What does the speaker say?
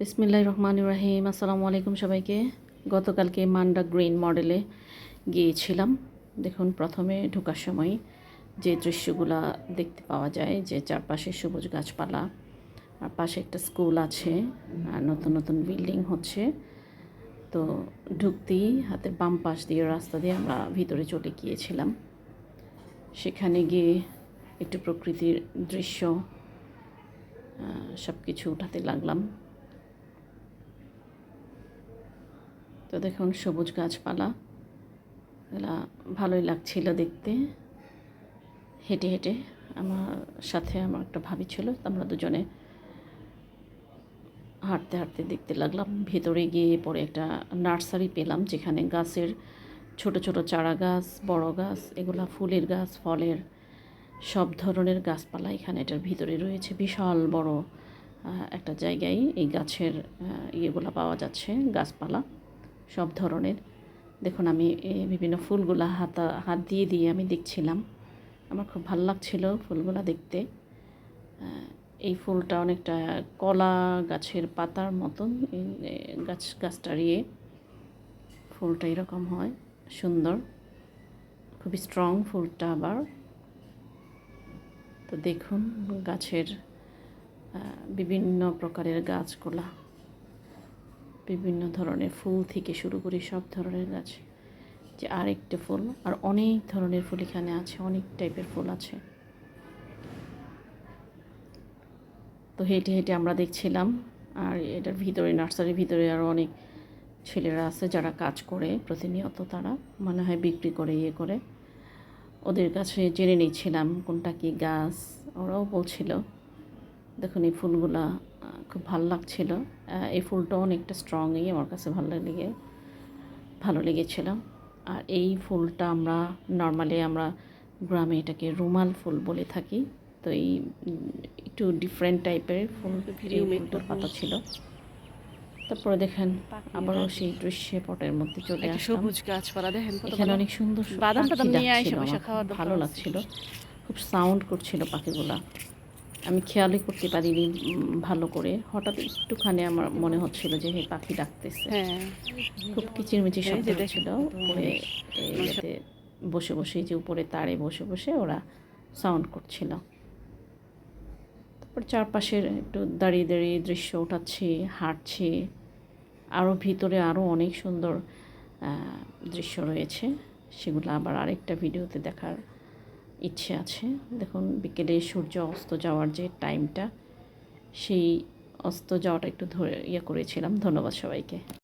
বিসমিল্লাহ রহমান রাহিম। আসসালামু আলাইকুম সবাইকে। গতকালকে মান্ডা গ্রিন মডেলে গিয়েছিলাম। দেখুন, প্রথমে ঢোকার সময় যে দৃশ্যগুলা দেখতে পাওয়া যায়, যে চারপাশে সবুজ গাছপালা, আর পাশে একটা স্কুল আছে, আর নতুন নতুন বিল্ডিং হচ্ছে। তো ঢুকতেই হাতের বাম পাশ দিয়ে, রাস্তা দিয়ে আমরা ভিতরে চলে গিয়েছিলাম। সেখানে গিয়ে একটু প্রকৃতির দৃশ্য সব কিছু উঠাতে লাগলাম। তো দেখুন, সবুজ গাছপালা। এগুলা ভালোই লাগছিল দেখতে। হেঁটে হেঁটে আমার সাথে আমার একটা ভাবি ছিল আমরা দুজনে হাঁটতে হাঁটতে দেখতে লাগলাম। ভেতরে গিয়ে পরে একটা নার্সারি পেলাম, যেখানে গাছের ছোট ছোট চারা গাছ, বড় গাছ, এগুলা ফুলের গাছ, ফলের সব ধরনের গাছপালা এখানে এটার ভিতরে রয়েছে। বিশাল বড় একটা জায়গায় এই গাছের ইয়েগুলো পাওয়া যাচ্ছে, গাছপালা। সব ধরনের। দেখুন, আমি বিভিন্ন ফুলগুলা হাতা, হাত দিয়ে দিয়ে আমি দেখছিলাম। আমার খুব ভালো লাগছিল ফুলগুলা দেখতে। এই ফুলটা অনেকটা কলা গাছের পাতার মতন গাছ গাছটার ইয়ে ফুলটা এরকম হয়, সুন্দর। খুবই স্ট্রং ফুলটা আবার। তো দেখুন, গাছের বিভিন্ন প্রকারের গাছগুলা। বিভিন্ন ধরনের ফুল থেকে শুরু করে সব ধরনের গাছ, যে আরেকটা ফুল আর অনেক ধরনের ফুল এখানে আছে, অনেক টাইপের ফুল আছে। তো হেঁটে হেঁটে আমরা দেখছিলাম, আর এটার ভিতরে, নার্সারির ভিতরে আরও অনেক ছেলেরা আছে যারা কাজ করে প্রতিনিয়ত, তারা মনে হয় বিক্রি করে ইয়ে করে। ওদের কাছে জেনে নিচ্ছিলাম কোনটা কি গাছ, ওরাও বলছিল, দেখুন এই ফুলগুলা খুব ভালো লাগছিল। এই ফুলটা অনেকটা স্ট্রংই আমার কাছে ভালো লেগে ভালো লেগেছিল। আর এই ফুলটা আমরা নর্মালি আমরা গ্রামে এটাকে রুমাল ফুল বলে থাকি। তো এই একটু ডিফারেন্ট টাইপের ফুল ফুলটার পাতা ছিল। তারপরে দেখেন আবারও সেই দৃশ্যে পটের মধ্যে চলে আসলাম। সবুজ গাছপালা দেখেন এখানে অনেক সুন্দর বাদাম নিয়ে ভালো। লাগছিল। খুব সাউন্ড করছিল পাখিগুলা। আমি খেয়ালই করতে পারিনি ভালো করে। হঠাৎ একটুখানি আমার মনে হচ্ছিল যে হে পাখি ডাকতেছে। হ্যাঁ। খুব কিচিরমিচির শব্দ ছিল উপরে বসে বসে যে উপরে তারে বসে বসে ওরা সাউন্ড করছিল। তারপর চারপাশের একটু দাঁড়িয়ে দাঁড়িয়ে দৃশ্য উঠাচ্ছি হাঁটছি। আরও ভিতরে আরও অনেক সুন্দর দৃশ্য রয়েছে। সেগুলো আবার আরেকটা ভিডিওতে দেখার ইচ্ছে আছে। দেখুন, বিকেলে সূর্য অস্ত যাওয়ার যে টাইমটা সেই অস্ত যাওয়াটা একটু ধরে ইয়ে করেছিলাম। ধন্যবাদ সবাইকে।